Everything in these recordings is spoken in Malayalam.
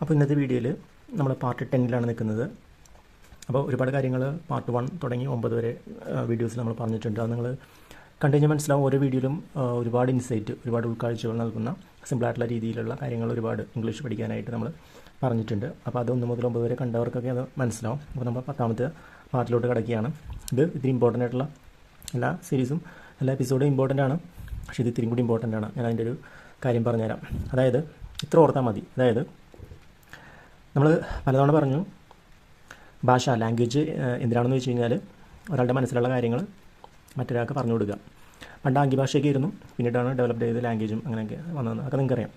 അപ്പോൾ ഇന്നത്തെ വീഡിയോയിൽ നമ്മൾ പാർട്ട് ടെന്നിലാണ് നിൽക്കുന്നത് അപ്പോൾ ഒരുപാട് കാര്യങ്ങൾ പാർട്ട് വൺ തുടങ്ങി ഒമ്പത് വരെ വീഡിയോസിൽ നമ്മൾ പറഞ്ഞിട്ടുണ്ട്. അത് നിങ്ങൾ കണ്ടിന്യൂ മനസ്സിലാവും ഓരോ വീഡിയോയിലും ഒരുപാട് ഇൻസൈറ്റ് ഒരുപാട് ഉൾക്കാഴ്ചകൾ നൽകുന്ന സിമ്പിളായിട്ടുള്ള രീതിയിലുള്ള കാര്യങ്ങൾ ഒരുപാട് ഇംഗ്ലീഷ് പഠിക്കാനായിട്ട് നമ്മൾ പറഞ്ഞിട്ടുണ്ട്. അപ്പോൾ അത് ഒന്ന് മുതൽ ഒമ്പത് വരെ കണ്ടവർക്കൊക്കെ അത് മനസ്സിലാവും. അപ്പോൾ നമ്മൾ പത്താമത്തെ പാർട്ടിലോട്ട് കിടക്കുകയാണ്. ഇത് ഇത്തിരി ഇമ്പോർട്ടന്റ് ആയിട്ടുള്ള എല്ലാ സീരീസും എല്ലാ എപ്പിസോഡും ഇമ്പോർട്ടന്റ് ആണ്. പക്ഷേ ഇത് ഇത്തിരി കൂടി ഇമ്പോർട്ടന്റ് ആണ്. ഞാൻ അതിന്റെ ഒരു കാര്യം പറഞ്ഞുതരാം. അതായത് ഇത്ര ഓർത്താൽ മതി. അതായത് നമ്മൾ പലതവണ പറഞ്ഞു ഭാഷ ലാംഗ്വേജ് എന്തിനാണെന്ന് വെച്ച് കഴിഞ്ഞാൽ ഒരാളുടെ മനസ്സിലുള്ള കാര്യങ്ങൾ മറ്റൊരാൾക്ക് പറഞ്ഞു കൊടുക്കുക. പണ്ട് ആംഗ്യഭാഷയൊക്കെ ആയിരുന്നു പിന്നീടാണ് ഡെവലപ്പ് ചെയ്ത് ലാംഗ്വേജും അങ്ങനെയൊക്കെ വന്നതെന്ന് അതൊക്കെ നിങ്ങൾക്കറിയാം.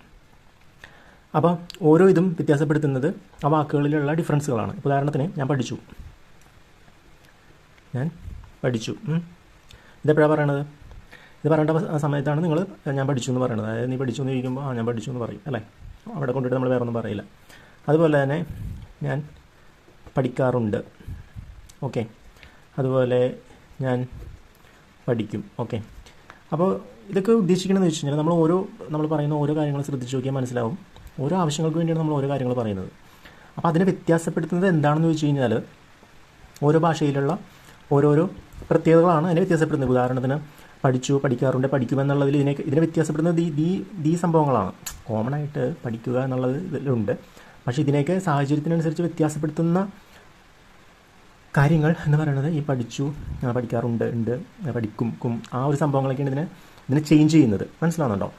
അപ്പോൾ ഓരോ ഇതും വ്യത്യാസപ്പെടുത്തുന്നത് ആ വാക്കുകളിലുള്ള ഡിഫറൻസുകളാണ് ഉദാഹരണത്തിന് ഞാൻ പഠിച്ചു. ഞാൻ പഠിച്ചു. ഇതെപ്പോഴാണ് പറയണത്? ഇത് പറയേണ്ട സമയത്താണ് നിങ്ങൾ ഞാൻ പഠിച്ചു എന്ന് പറയുന്നത് അതായത് നീ പഠിച്ചു എന്ന് ചോദിക്കുമ്പോൾ ആ ഞാൻ പഠിച്ചു എന്ന് പറയും അല്ലേ? അവിടെ കൊണ്ടിട്ട് നമ്മൾ വേറെ ഒന്നും പറയില്ല. അതുപോലെ തന്നെ ഞാൻ പഠിക്കാറുണ്ട്. ഓക്കെ. അതുപോലെ ഞാൻ പഠിക്കും. ഓക്കെ. അപ്പോൾ ഇതൊക്കെ ഉദ്ദേശിക്കണമെന്ന് വെച്ച് കഴിഞ്ഞാൽ നമ്മൾ ഓരോ നമ്മൾ പറയുന്ന ഓരോ കാര്യങ്ങളും ശ്രദ്ധിച്ച് നോക്കിയാൽ മനസ്സിലാവും. ഓരോ ആവശ്യങ്ങൾക്ക് വേണ്ടിയാണ് നമ്മൾ ഓരോ കാര്യങ്ങൾ പറയുന്നത്. അപ്പോൾ അതിനെ വ്യത്യാസപ്പെടുത്തുന്നത് എന്താണെന്ന് വെച്ച് കഴിഞ്ഞാൽ ഓരോ ഭാഷയിലുള്ള ഓരോരോ പ്രത്യേകതകളാണ് അതിനെ വ്യത്യാസപ്പെടുന്നത്. ഉദാഹരണത്തിന് പഠിച്ചു പഠിക്കാറുണ്ട് പഠിക്കുമെന്നുള്ളതിൽ ഇതിനെ ഇതിനെ വ്യത്യാസപ്പെടുന്നത് ഈ ഈ സംഭവങ്ങളാണ്. കോമൺ ആയിട്ട് പഠിക്കുക എന്നുള്ളത് ഇതിലുണ്ട് പക്ഷേ ഇതിനെയൊക്കെ സാഹചര്യത്തിനനുസരിച്ച് വ്യത്യാസപ്പെടുത്തുന്ന കാര്യങ്ങൾ എന്ന് പറയുന്നത് ഈ പഠിച്ചു പഠിക്കാറുണ്ട് ഉണ്ട് പഠിക്കും കും ആ ഒരു സംഭവങ്ങളൊക്കെയാണ് ഇതിനെ ഇതിനെ ചേഞ്ച് ചെയ്യുന്നത്. മനസ്സിലാവുന്നുണ്ടോ?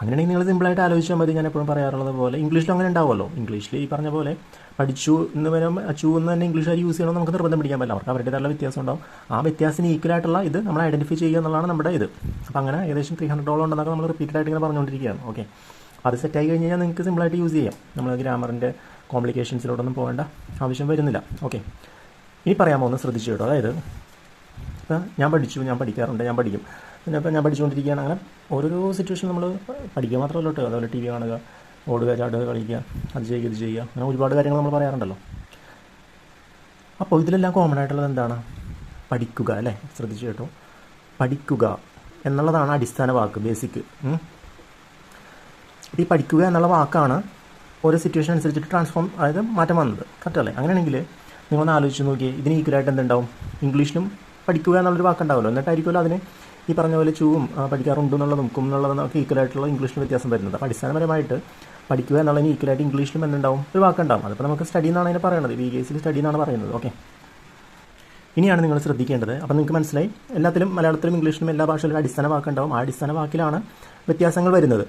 അങ്ങനെയാണെങ്കിൽ നിങ്ങൾ സിമ്പിളായിട്ട് ആലോചിച്ചാൽ മതി. ഞാൻ എപ്പോഴും പറയാറുള്ളത് പോലെ ഇംഗ്ലീഷിലും അങ്ങനെ ഉണ്ടാവുമല്ലോ. ഇംഗ്ലീഷിൽ ഈ പറഞ്ഞ പോലെ പഠിച്ചു എന്ന് വരും അച്ചു എന്ന് തന്നെ ഇംഗ്ലീഷുകാർ യൂസ് ചെയ്യണമെന്ന് നമുക്ക് നിർബന്ധം പിടിക്കാൻ പറ്റില്ല. അവർക്ക് അവരുടേതായുള്ള വ്യത്യാസം ഉണ്ടാവും. ആ വ്യത്യാസത്തിന് ഈക്വൽ ആയിട്ടുള്ള ഇത് നമ്മൾ ഐഡന്റിഫൈ ചെയ്യുക എന്നുള്ളതാണ് നമ്മുടെ ഇത്. അപ്പോൾ അങ്ങനെ ഏകദേശം ത്രീ ഹൺഡ്രഡോളം ഉണ്ടെന്നൊക്കെ നമ്മൾ റിപ്പീറ്റഡ് ആയിട്ട് ഇങ്ങനെ പറഞ്ഞുകൊണ്ടിരിക്കുകയാണ്. ഓക്കെ അത് സെറ്റായി കഴിഞ്ഞ് കഴിഞ്ഞാൽ നിങ്ങൾക്ക് സിമ്പിളായിട്ട് യൂസ് ചെയ്യാം. നമ്മൾ ഗ്രാമറിന്റെ കോംപ്ലിക്കേഷൻസിലോട്ടൊന്നും പോകേണ്ട ആവശ്യം വരുന്നില്ല. ഓക്കെ ഇനി പറയാൻ പോകുന്നത് ശ്രദ്ധിച്ചു കേട്ടോ. അതായത് ഇപ്പം ഞാൻ പഠിച്ചു ഞാൻ പഠിക്കാറുണ്ട് ഞാൻ പഠിക്കും. പിന്നെ ഇപ്പം ഞാൻ പഠിച്ചുകൊണ്ടിരിക്കുകയാണ്. അങ്ങനെ ഓരോരോ സിറ്റുവേഷൻ നമ്മൾ പഠിക്കുക മാത്രമല്ല കേട്ടോ. അതുപോലെ ടി വി കാണുക ഓടുക ചാടുക കളിക്കുക അത് ചെയ്യുക ഇത് ചെയ്യുക. അങ്ങനെ ഒരുപാട് കാര്യങ്ങൾ നമ്മൾ പറയാറുണ്ടല്ലോ. അപ്പോൾ ഇതിലെല്ലാം കോമൺ ആയിട്ടുള്ളത് എന്താണ്? പഠിക്കുക അല്ലേ? ശ്രദ്ധിച്ചു കേട്ടോ. പഠിക്കുക എന്നുള്ളതാണ് അടിസ്ഥാന വാക്ക് ബേസിക് ഈ പഠിക്കുക എന്നുള്ള വാക്കാണ് ഓരോ സിറ്റുവേഷൻ അനുസരിച്ചിട്ട് ട്രാൻസ്ഫോം അതായത് മാറ്റം വന്നത്. കറക്റ്റ് അല്ലേ? അങ്ങനെയാണെങ്കിൽ നിങ്ങളൊന്ന് ആലോചിച്ച് നോക്കിയേ ഇതിന് ഈക്വലായിട്ട് എന്തുണ്ടാവും? ഇംഗ്ലീഷിലും പഠിക്കുക എന്നുള്ളൊരു വാക്കുണ്ടാവുമല്ലോ. എന്നിട്ടായിരിക്കുമല്ലോ അതിന് ഈ പറഞ്ഞ പോലെ ചൂവും പഠിക്കാറുണ്ട് എന്നുള്ളതും കും എന്നുള്ളതൊക്കെ ഈക്വലായിട്ടുള്ള ഇംഗ്ലീഷിന് വ്യത്യാസം വരുന്നത്. അപ്പോൾ അടിസ്ഥാനപരമായിട്ട് പഠിക്കുക എന്നുള്ളതിന് ഈക്വലായിട്ട് ഇംഗ്ലീഷിലും എന്തുണ്ടാവും? ഒരു വാക്കുണ്ടാവും. അതിപ്പോൾ നമുക്ക് സ്റ്റഡി എന്നാണ് അതിനെ പറയുന്നത് വി സിയിൽ സ്റ്റഡി എന്നാണ് പറയുന്നത്. ഓക്കെ ഇനിയാണ് നിങ്ങൾ ശ്രദ്ധിക്കേണ്ടത്. അപ്പോൾ നിങ്ങൾക്ക് മനസ്സിലായി? എല്ലാത്തിലും മലയാളത്തിലും ഇംഗ്ലീഷിലും എല്ലാ ഭാഷയിലും അടിസ്ഥാന വാക്കുണ്ടാവും ആ അടിസ്ഥാന വാക്കിലാണ് വ്യത്യാസങ്ങൾ വരുന്നത്.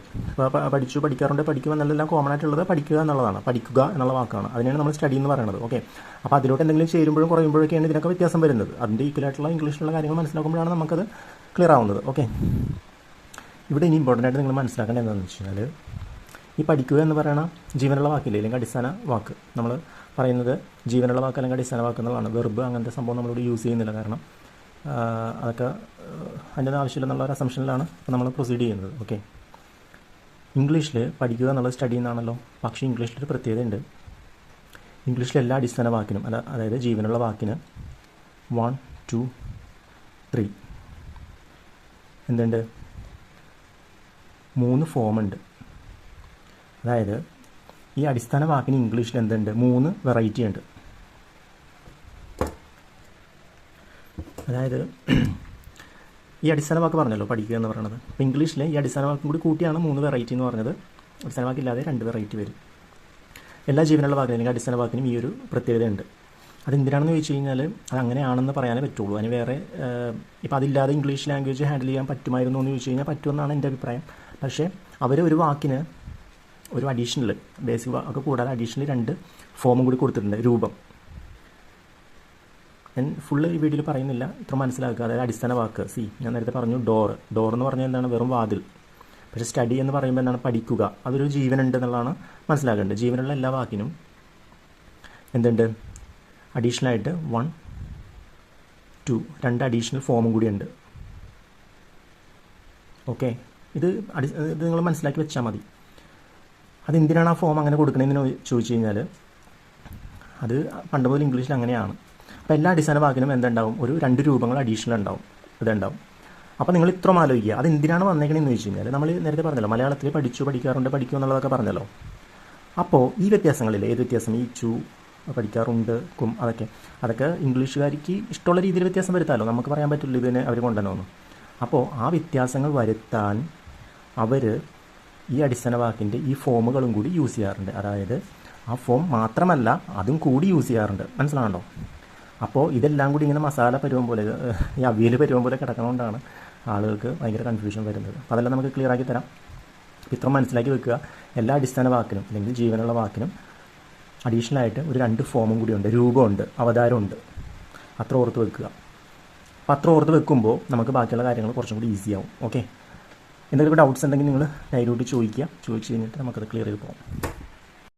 അപ്പോൾ പഠിച്ചു പഠിക്കാറുണ്ട് പഠിക്കുക എന്നുള്ളതെല്ലാം കോമൺ ആയിട്ടുള്ളത് പഠിക്കുക എന്നുള്ളതാണ്. പഠിക്കുക എന്നുള്ള വാക്കാണ്. അതിനാണ് നമ്മൾ സ്റ്റഡി എന്ന് പറയുന്നത്. ഓക്കെ അപ്പോൾ അതിലോട്ട് എന്തെങ്കിലും ചേരുമ്പോഴും കുറയുമ്പോഴൊക്കെയാണ് ഇതിനൊക്കെ വ്യത്യാസം വരുന്നത്. അതിന്റെ ഈക്വലായിട്ടുള്ള ഇംഗ്ലീഷിലുള്ള കാര്യങ്ങൾ മനസ്സിലാക്കുമ്പോഴാണ് നമുക്കത് ക്ലിയർ ആവുന്നത്. ഓക്കെ ഇവിടെ ഇനി ഇമ്പോർട്ടന്റ് ആയിട്ട് നിങ്ങൾ മനസ്സിലാക്കേണ്ടത് എന്താണെന്ന് വെച്ച് കഴിഞ്ഞാൽ ഈ പഠിക്കുക എന്ന് പറയണ ജീവനുള്ള വാക്കില്ലേ? അല്ലെങ്കിൽ അടിസ്ഥാന വാക്ക്. നമ്മൾ പറയുന്നത് ജീവനുള്ള വാക്ക് അല്ലെങ്കിൽ അടിസ്ഥാന വാക്ക് എന്നുള്ളതാണ്. വെർബ് അങ്ങനത്തെ സംഭവം നമ്മളിവിടെ യൂസ് ചെയ്യുന്നില്ല. കാരണം അതൊക്കെ അതിന്റെ ആവശ്യമില്ല എന്നുള്ള ഒരു അസംഷനിലാണ് നമ്മൾ പ്രൊസീഡ് ചെയ്യുന്നത്. ഓക്കെ ഇംഗ്ലീഷിൽ പഠിക്കുക എന്നുള്ളത് സ്റ്റഡി എന്നാണല്ലോ. പക്ഷേ ഇംഗ്ലീഷിലൊരു പ്രത്യേകതയുണ്ട് ഇംഗ്ലീഷിലെ എല്ലാ അടിസ്ഥാന വാക്കിനും അല്ല അതായത് ജീവനുള്ള വാക്കിന് വൺ ടു ത്രീ എന്തുണ്ട്? മൂന്ന് ഫോമുണ്ട് അതായത് ഈ അടിസ്ഥാന വാക്കിന് ഇംഗ്ലീഷിൽ എന്തുണ്ട്? മൂന്ന് വെറൈറ്റി ഉണ്ട്. അതായത് ഈ അടിസ്ഥാന വാക്ക് പറഞ്ഞല്ലോ പഠിക്കുക എന്ന് പറയുന്നത് അപ്പോൾ ഇംഗ്ലീഷിലെ ഈ അടിസ്ഥാന വാക്കും കൂടി കൂട്ടിയാണ് മൂന്ന് വെറൈറ്റി എന്ന് പറഞ്ഞത്. അടിസ്ഥാന വാക്കില്ലാതെ രണ്ട് വെറൈറ്റി വരും. എല്ലാ ജീവനുള്ള വാക്കിനും അല്ലെങ്കിൽ അടിസ്ഥാന വാക്കിനും ഈ ഒരു പ്രത്യേകതയുണ്ട് അതെന്തിനാണെന്ന് ചോദിച്ചു കഴിഞ്ഞാൽ അത് അങ്ങനെയാണെന്ന് പറയാനേ പറ്റുള്ളൂ. അതിന് വേറെ ഇപ്പോൾ അതില്ലാതെ ഇംഗ്ലീഷ് ലാംഗ്വേജ് ഹാൻഡിൽ ചെയ്യാൻ പറ്റുമായിരുന്നു എന്ന് ചോദിച്ചു കഴിഞ്ഞാൽ പറ്റുമെന്നാണ് എന്റെ അഭിപ്രായം. പക്ഷേ അവർ ഒരു വാക്കിന് ഒരു അഡീഷണൽ ബേസിക് ഒക്കെ കൂടാതെ അഡീഷണൽ രണ്ട് ഫോമും കൂടി കൊടുത്തിട്ടുണ്ട് രൂപം. ഞാൻ ഫുള്ള് ഈ വീഡിയോയിൽ പറയുന്നില്ല ഇത്ര മനസ്സിലാക്കുക. അതായത് അടിസ്ഥാന വാക്ക്. സി ഞാൻ നേരത്തെ പറഞ്ഞു ഡോർ ഡോർ എന്ന് പറഞ്ഞാൽ എന്താണ്? വെറും വാതിൽ. പക്ഷേ സ്റ്റഡി എന്ന് പറയുമ്പോൾ എന്താണ്? പഠിക്കുക. അതൊരു ജീവനുണ്ട് എന്നുള്ളതാണ് മനസ്സിലാക്കേണ്ടത്. ജീവനുള്ള എല്ലാ വാക്കിനും എന്തുണ്ട്? അഡീഷണൽ ആയിട്ട് വൺ ടു രണ്ട് അഡീഷണൽ ഫോമും കൂടിയുണ്ട്. ഓക്കെ ഇത് അടി ഇത് നിങ്ങൾ മനസ്സിലാക്കി വെച്ചാൽ മതി. അതെന്തിനാണ് ആ ഫോം അങ്ങനെ കൊടുക്കണതെന്ന് ചോദിച്ചു കഴിഞ്ഞാൽ അത് പണ്ട് മുതൽ ഇംഗ്ലീഷിൽ അങ്ങനെയാണ്. അപ്പോൾ എല്ലാ അടിസ്ഥാന വാക്കിനും എന്തുണ്ടാവും? ഒരു രണ്ട് രൂപങ്ങൾ അഡീഷണൽ ഉണ്ടാവും. ഇതുണ്ടാവും. അപ്പോൾ നിങ്ങൾ ഇത്രയും ആലോചിക്കുക. അത് എന്തിനാണ് വന്നേക്കണെന്ന് ചോദിച്ചു കഴിഞ്ഞാൽ നമ്മൾ നേരത്തെ പറഞ്ഞല്ലോ മലയാളത്തിൽ പഠിച്ചു പഠിക്കാറുണ്ട് പഠിക്കും എന്നുള്ളതൊക്കെ പറഞ്ഞല്ലോ. അപ്പോൾ ഈ വ്യത്യാസങ്ങളിൽ ഏത് വ്യത്യാസം? ഈ ചു പഠിക്കാറുണ്ട് കും അതൊക്കെ. അതൊക്കെ ഇംഗ്ലീഷുകാർക്ക് ഇഷ്ടമുള്ള രീതിയിൽ വ്യത്യാസം വരുത്താമല്ലോ നമുക്ക് പറയാൻ പറ്റില്ല ഇതിനെ അവർ കൊണ്ടുവന്നു അപ്പോൾ ആ വ്യത്യാസങ്ങൾ വരുത്താൻ അവർ ഈ അടിസ്ഥാന വാക്കിന്റെ ഈ ഫോമുകളും കൂടി യൂസ് ചെയ്യാറുണ്ട്. അതായത് ആ ഫോം മാത്രമല്ല അതും കൂടി യൂസ് ചെയ്യാറുണ്ട്. മനസ്സിലാണല്ലോ അപ്പോൾ ഇതെല്ലാം കൂടി ഇങ്ങനെ മസാല പരുവം പോലെ ഈ അവിയൽ പരുവം പോലെ കിടക്കുന്നതുകൊണ്ടാണ് ആളുകൾക്ക് ഭയങ്കര കൺഫ്യൂഷൻ വരുന്നത്. അപ്പോൾ അതെല്ലാം നമുക്ക് ക്ലിയർ ആക്കി തരാം. ഇത്ര മനസ്സിലാക്കി വെക്കുക. എല്ലാ അടിസ്ഥാന വാക്കിനും അല്ലെങ്കിൽ ജീവനുള്ള വാക്കിനും അഡീഷണൽ ആയിട്ട് ഒരു രണ്ട് ഫോമും കൂടിയുണ്ട് രൂപമുണ്ട് അവതാരമുണ്ട്. അത്ര ഓർത്ത് വെക്കുക. അപ്പോൾ അത്ര ഓർത്ത് വെക്കുമ്പോൾ നമുക്ക് ബാക്കിയുള്ള കാര്യങ്ങൾ കുറച്ചും കൂടി ഈസി ആവും. ഓക്കെ എന്തെങ്കിലും ഡൗട്ട്സ് ഉണ്ടെങ്കിൽ നിങ്ങൾ ഡയറൂട്ട് ചോദിക്കുക. ചോദിച്ചു കഴിഞ്ഞിട്ട് നമുക്കത് ക്ലിയർ ചെയ്ത് പോകാം.